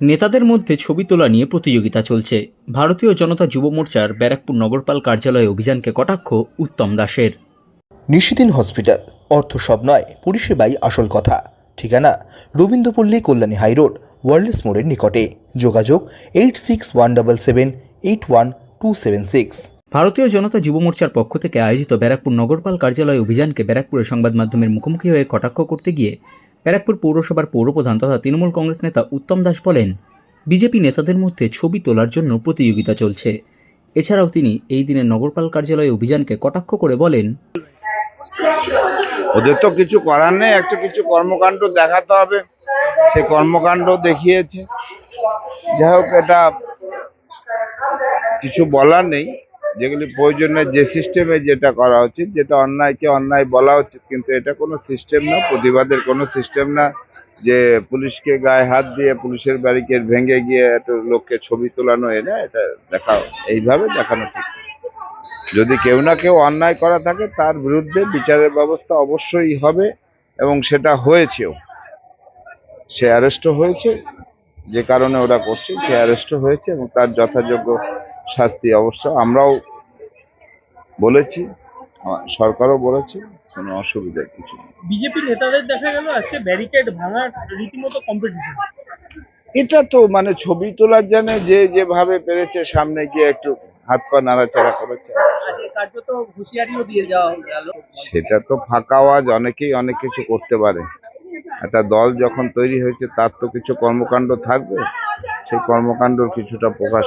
নেতাদের মধ্যে ছবি তোলা নিয়ে প্রতিযোগিতা চলছে। ভারতীয় জনতা যুব মোর্চার ব্যারাকপুর নগরপাল কার্যালয়ে অভিযানকে কটাক্ষ উত্তম দাসের। নিশিদিন হসপিটাল অর্থ সব নয় পরিষেবাই আসল কথা। ঠিকানা রবীন্দ্রপল্লী কল্যাণী হাইরোড ওয়ার্ল্ডস মোড়ের নিকটে। যোগাযোগ eight six one double seven eight one two seven six. ভারতীয় জনতা যুব মোর্চার পক্ষ থেকে আয়োজিত ব্যারাকপুর নগরপাল কার্যালয় অভিযানকে ব্যারাকপুরের সংবাদ মাধ্যমের মুখোমুখি হয়ে কটাক্ষ করতে গিয়ে ব্যারাকপুর পৌরসভার পৌরপ্রধান তথা তৃণমূল কংগ্রেস নেতা উত্তম দাস বলেন, বিজেপি নেতাদের মধ্যে ছবি তোলার জন্য প্রতিযোগিতা চলছে। এছাড়াও তিনি এই দিনের নগরপাল কার্যালয় অভিযানকে কটাক্ষ করে বলেন, ওদের তো কিছু করার নেই, একটা কিছু কর্মকাণ্ড দেখাতে হবে। সে কর্মকাণ্ড দেখিয়েছে। যাই হোক, এটা কিছু বলার নেই। যেগুলি প্রয়োজনে যে সিস্টেমে যেটা করা উচিত, যেটা অন্যায়কে অন্যায় বলা উচিত, কিন্তু এটা কোনো সিস্টেম না, প্রতিবাদের কোনো সিস্টেম না যে পুলিশকে গায়ে হাত দিয়ে পুলিশের ব্যারিকেড ভেঙে গিয়ে একটা লোককে ছবি তোলানো এনে এটা দেখা এইভাবে দেখানো ঠিক যদি কেউ না কেউ অন্যায় করা থাকে, তার বিরুদ্ধে বিচারের ব্যবস্থা অবশ্যই হবে এবং সেটা হয়েছেও। সে অ্যারেস্টও হয়েছে, যে কারণে ওরা করছে, সে অ্যারেস্টও হয়েছে এবং তার যথাযোগ্য শাস্তি অবশ্য আমরাও বলেছি সরকারও বলেছে কোনো অসুবিধা কিছু বিজেপি নেতাদের দেখা গেল আজকে ব্যারিকেড ভাঙার রীতিমতো কম্পিটিশন এটা তো মানে ছবি তোলার জন্য যে যেভাবে পেরেছে সামনে গিয়ে একটু হাত পা নাড়াচাড়া করেছে। সেটা তো ফাঁকা আওয়াজ অনেকেই অনেক কিছু করতে পারে। একটা দল যখন তৈরি হয়েছে তার তো কিছু কর্মকাণ্ড থাকবে সেই কর্মকাণ্ডর কিছুটা প্রকাশ